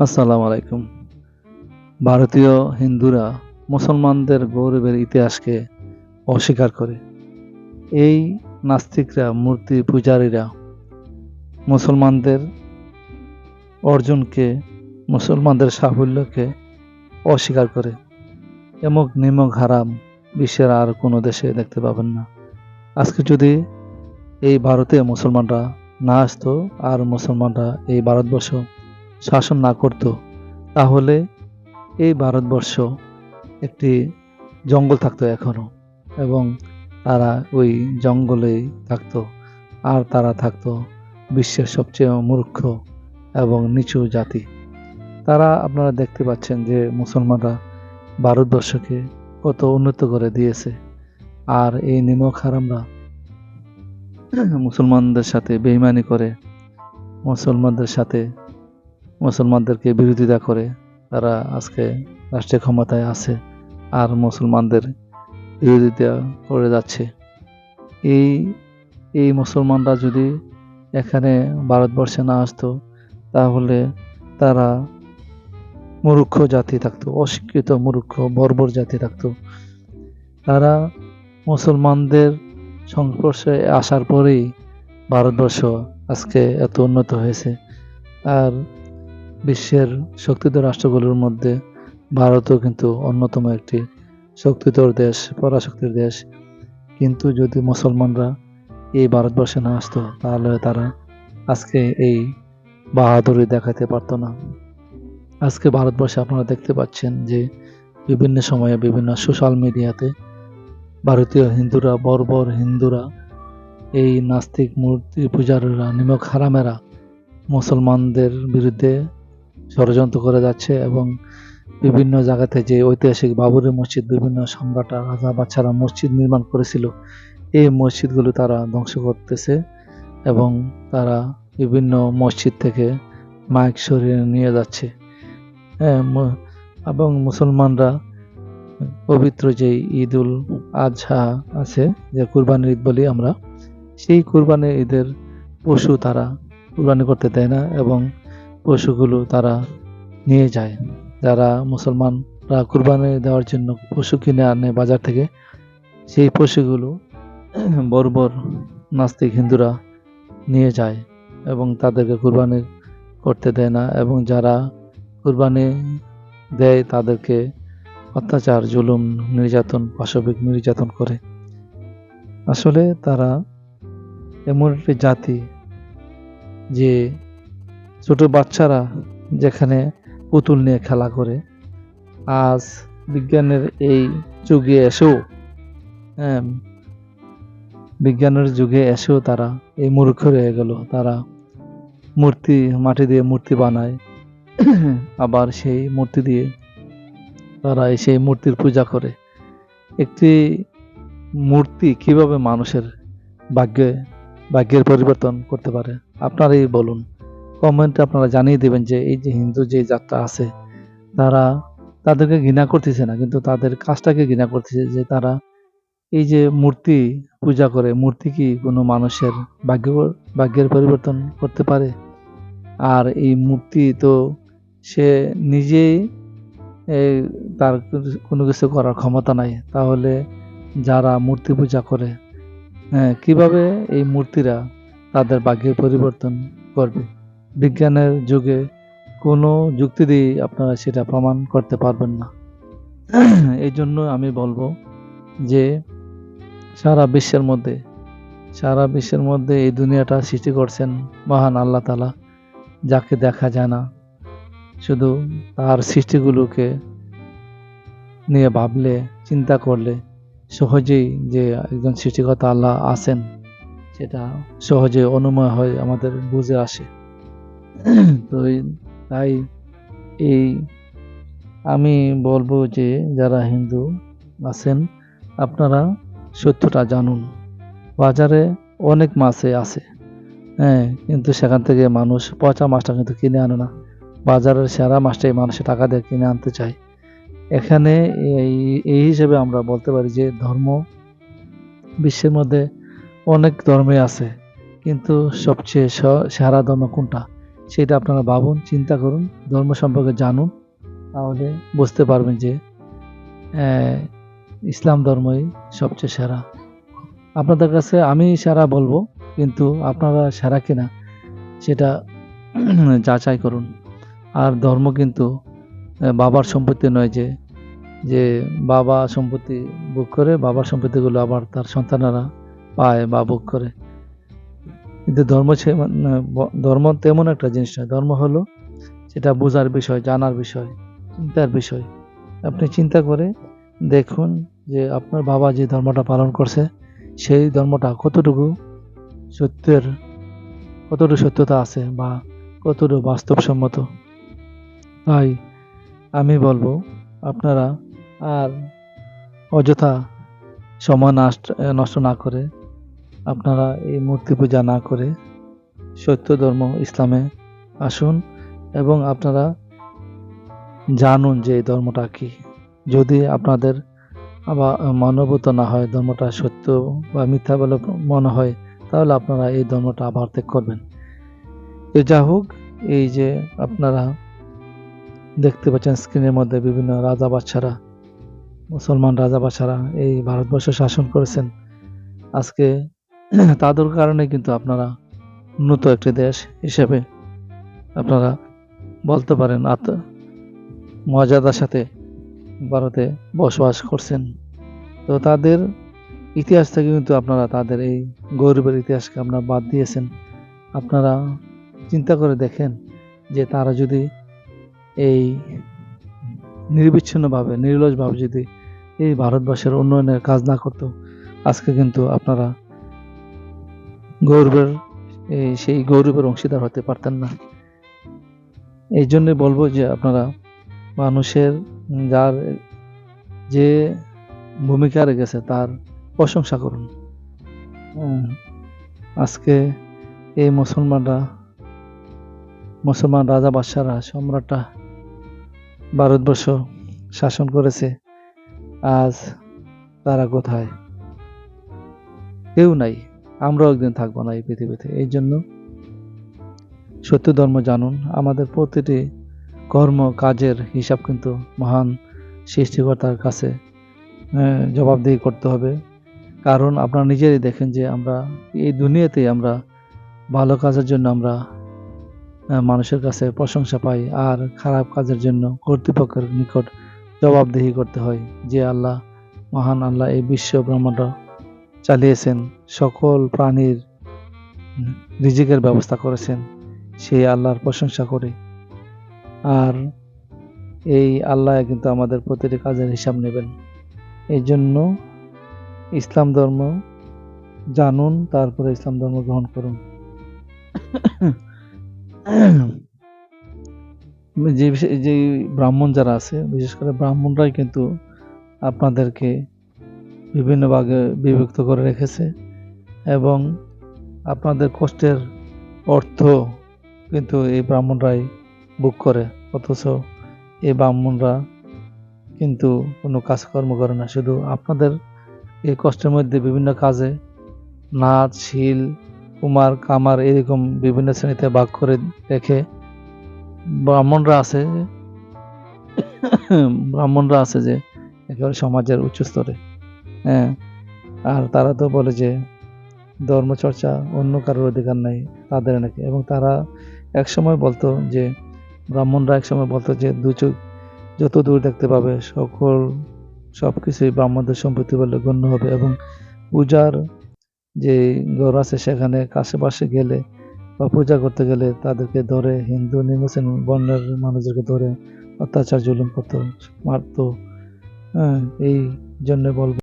আসসালামু আলাইকুম। ভারতীয় হিন্দুরা মুসলমানদের গৌরবের ইতিহাসকে অস্বীকার করে। এই নাস্তিকরা, মূর্তি পূজারীরা মুসলমানদের অর্জনকে, মুসলমানদের সাফল্যকে অস্বীকার করে। এমক নিমক হারাম বিশ্বের আর কোনো দেশে দেখতে পাবেন না। আজকে যদি এই ভারতে মুসলমানরা না আসতো, আর মুসলমানরা এই ভারতবর্ষ শাসন না করত, তাহলে এই ভারতবর্ষ একটি জঙ্গল থাকতো এখনও এবং তারা ওই জঙ্গলেই থাকতো। আর তারা থাকতো বিশ্বের সবচেয়ে মূর্খ এবং নিচু জাতি। তারা আপনারা দেখতে পাচ্ছেন যে মুসলমানরা ভারতবর্ষকে কত উন্নত করে দিয়েছে। আর এই নিমক হারামরা মুসলমানদের সাথে বেইমানি করে, মুসলমানদের সাথে মুসলমানদেরকে বিরোধিতা করে তারা আজকে রাষ্ট্রীয় ক্ষমতায় আছে আর মুসলমানদের বিরোধিতা করে যাচ্ছে। এই এই মুসলমানরা যদি এখানে ভারতবর্ষে না আসতো, তাহলে তারা মূর্খ জাতি থাকতো, অশিক্ষিত মূর্খ, বর্বর জাতি থাকতো। তারা মুসলমানদের সংস্পর্শে আসার পরেই ভারতবর্ষ আজকে এত উন্নত হয়েছে। আর বিশ্বের শক্তিধর রাষ্ট্রগুলোর মধ্যে ভারতও কিন্তু অন্যতম একটি শক্তিধর দেশ, পরাশক্তির দেশ। কিন্তু যদি মুসলমানরা এই ভারতবর্ষে না আসতো, তাহলে তারা আজকে এই বাহাদুরি দেখাতে পারতো না। আজকে ভারতবর্ষে আপনারা দেখতে পাচ্ছেন যে বিভিন্ন সময়ে বিভিন্ন সোশ্যাল মিডিয়াতে ভারতীয় হিন্দুরা, বর্বর হিন্দুরা, এই নাস্তিক মূর্তি পূজারীরা, নিমক হারামেরা মুসলমানদের বিরুদ্ধে ষড়যন্ত্র করে যাচ্ছে এবং বিভিন্ন জায়গাতে যে ঐতিহাসিক বাবরি মসজিদ, বিভিন্ন সম্রাট রাজা বাচ্চারা মসজিদ নির্মাণ করেছিল, এই মসজিদগুলো তারা ধ্বংস করতেছে এবং তারা বিভিন্ন মসজিদ থেকে মাইক সরিয়ে নিয়ে যাচ্ছে। হ্যাঁ এবং মুসলমানরা পবিত্র যে ঈদ উল আজহা আছে, যে কুরবানির ঈদ বলি আমরা, সেই কুরবানির ঈদের পশু তারা কুরবানি করতে দেয় না এবং পশুগুলো তারা নিয়ে যায়। যারা মুসলমানরা কুরবানি দেওয়ার জন্য পশু কিনে আনে বাজার থেকে, সেই পশুগুলো বর্বর নাস্তিক হিন্দুরা নিয়ে যায় এবং তাদেরকে কুরবানি করতে দেয় না এবং যারা কুরবানি দেয় তাদেরকে অত্যাচার, জুলুম, নির্যাতন, পাশবিক নির্যাতন করে। আসলে তারা এমন একটি জাতি যে ছোট বাচ্চারা যেখানে পুতুল নিয়ে খেলা করে। আজ বিজ্ঞানের এই যুগে এসেও হ্যাঁ বিজ্ঞানের যুগে এসেও তারা এই মূর্খ রয়ে গেল। তারা মূর্তি, মাটি দিয়ে মূর্তি বানায়। আবার সেই মূর্তি দিয়ে তারা সেই মূর্তির পূজা করে। একটি মূর্তি কীভাবে মানুষের ভাগ্যে, ভাগ্যের পরিবর্তন করতে পারে? আপনারাই বলুন। কমেন্টে আপনারা জানিয়ে দেবেন যে এই যে হিন্দু যে যাত্রা আছে, তারা তাদেরকে ঘৃণা করতেছে না, কিন্তু তাদের কাজটাকে ঘৃণা করতেছে যে তারা এই যে মূর্তি পূজা করে, মূর্তি কি কোনো মানুষের ভাগ্য, ভাগ্যের পরিবর্তন করতে পারে? আর এই মূর্তি তো সে নিজেই তার কোনো কিছু করার ক্ষমতা নাই, তাহলে যারা মূর্তি পূজা করে হ্যাঁ কীভাবে এই মূর্তিরা তাদের ভাগ্যের পরিবর্তন করবে? বিজ্ঞানের যুগে কোনো যুক্তি দিয়ে আপনারা সেটা প্রমাণ করতে পারবেন না। এই জন্য আমি বলব যে সারা বিশ্বের মধ্যে, সারা বিশ্বের মধ্যে এই দুনিয়াটা সৃষ্টি করছেন মহান আল্লাহ তালা যাকে দেখা যায় না। শুধু তার সৃষ্টিগুলোকে নিয়ে ভাবলে, চিন্তা করলে সহজেই যে একজন সৃষ্টিকর্তা আল্লাহ আছেন, সেটা সহজে অনুময় হয় আমাদের বুঝে আসে। তো তাই এই আমি বলব যে যারা হিন্দু আছেন, আপনারা সত্যটা জানুন। বাজারে অনেক মাছে আছে হ্যাঁ কিন্তু সেখান থেকে মানুষ পচা মাছটা কিন্তু কিনে আনে না। বাজারের সেরা মাছটাই মানুষের টাকা দিয়ে কিনে আনতে চায়। এখানে এই এই হিসেবে আমরা বলতে পারি যে ধর্ম বিশ্বের মধ্যে অনেক ধর্মে আছে, কিন্তু সবচেয়ে সেরা ধর্ম কোনটা? সেটা আপনারা ভাবুন, চিন্তা করুন, ধর্ম সম্পর্কে জানুন, তাহলে বুঝতে পারবেন যে ইসলাম ধর্মই সবচেয়ে সেরা। আপনাদের কাছে আমি সেরা বলব, কিন্তু আপনারা সেরা কিনা, সেটা যাচাই করুন। আর ধর্ম কিন্তু বাবার সম্পত্তি নয় যে যে বাবা সম্পত্তি ভোগ করে, বাবার সম্পত্তিগুলো আবার তার সন্তানেরা পায় বা ভোগ করে। কিন্তু ধর্ম মানে ধর্ম তেমন একটা জিনিস নয়। ধর্ম হলো সেটা বোঝার বিষয়, জানার বিষয়, চিন্তার বিষয়। আপনি চিন্তা করে দেখুন যে আপনার বাবা যে ধর্মটা পালন করছে, সেই ধর্মটা কতটুকু সত্যের, কতটুকু সত্যতা আছে বা কতটুকু বাস্তবসম্মত। তাই আমি বলব, আপনারা আর অযথা সময় নষ্ট নষ্ট না করে আপনারা এই মূর্তি পূজা না করে সত্য ধর্ম ইসলামে আসুন এবং আপনারা জানুন যে এই ধর্মটা কি। যদি আপনাদের আবার মানবত না হয়, ধর্মটা সত্য বা মিথ্যা বলে মনে হয়, তাহলে আপনারা এই ধর্মটা আবার ত্যাগ করবেন। তো যা হোক, এই যে আপনারা দেখতে পাচ্ছেন স্ক্রিনের মধ্যে বিভিন্ন রাজা বাচ্চারা, মুসলমান রাজা বাচ্চারা এই ভারতবর্ষ শাসন করেছেন। আজকে তাদের কারণে কিন্তু আপনারা উন্নত একটি দেশ হিসেবে আপনারা বলতে পারেন আত মর্যাদার সাথে ভারতে বসবাস করছেন। তো তাদের ইতিহাস থেকে কিন্তু আপনারা তাদের এই গৌরবের ইতিহাসকে আপনারা বাদ দিয়েছেন। আপনারা চিন্তা করে দেখেন যে তারা যদি এই নির্বিচ্ছিন্নভাবে নির্লজভাবে যদি এই ভারতবর্ষের উন্নয়নের কাজ না করতো, আজকে কিন্তু আপনারা গৌরবের সেই গৌরবের অংশীদার হতে পারতেন না। এই জন্যে বলব যে আপনারা মানুষের যার যে ভূমিকা রেখেছে তার প্রশংসা করুন। আজকে এই মুসলমানরা, মুসলমান রাজা বাদশারা সম্রাটরা ভারতবর্ষ শাসন করেছে, আজ তারা কোথায়? কেউ নাই। আমরাও একদিন থাকব না এই পৃথিবীতে। এই জন্য সত্য ধর্ম জানুন। আমাদের প্রতিটি কর্ম, কাজের হিসাব কিন্তু মহান সৃষ্টিকর্তার কাছে জবাবদিহি করতে হবে। কারণ আপনারা নিজেরই দেখেন যে আমরা, এই দুনিয়াতেই আমরা ভালো কাজের জন্য আমরা মানুষের কাছে প্রশংসা পাই। আর খারাপ কাজের জন্য কর্তৃপক্ষের নিকট জবাবদিহি করতে হয় যে আল্লাহ, মহান আল্লাহ এই বিশ্ব ব্রহ্মাণ্ড চালিয়েছেন, সকল প্রাণীর রিজিকের ব্যবস্থা করেছেন, সেই আল্লাহর প্রশংসা করে। আর এই আল্লাহ কিন্তু আমাদের প্রতিটি কাজের হিসাব নেবেন। এই জন্য ইসলাম ধর্ম জানুন, তারপরে ইসলাম ধর্ম গ্রহণ করুন। যে যে ব্রাহ্মণ যারা আছে, বিশেষ করে ব্রাহ্মণরাই কিন্তু আপনাদেরকে বিভিন্ন ভাগে বিভক্ত করে রেখেছে এবং আপনাদের কষ্টের অর্থ কিন্তু এই ব্রাহ্মণরাই বুক করে, অথচ এই ব্রাহ্মণরা কিন্তু কোনো কাজকর্ম করে না। শুধু আপনাদের এই কষ্টের মধ্যে বিভিন্ন কাজে নাচ, শিল, কুমার, কামার এরকম বিভিন্ন শ্রেণীতে ভাগ করে রেখে ব্রাহ্মণরা আছে ব্রাহ্মণরা আছে যে একেবারে সমাজের উচ্চ স্তরে হ্যাঁ আর তারা তো বলে যে ধর্মচর্চা অন্য কারোর অধিকার নাই, তাদের নাকি। এবং তারা একসময় বলতো যে, ব্রাহ্মণরা একসময় বলতো যে দু চোখ, যত দূর দেখতে পাবে, সকল সব কিছুই ব্রাহ্মণদের সম্পত্তি বলে গণ্য হবে। এবং পূজার যে ঘর আছে, সেখানে আশেপাশে গেলে বা পূজা করতে গেলে তাদেরকে ধরে, হিন্দু নিমুসলিম বর্ণের মানুষদেরকে ধরে অত্যাচার, জুলুম করতো, মারতো। হ্যাঁ এই জন্য বলব।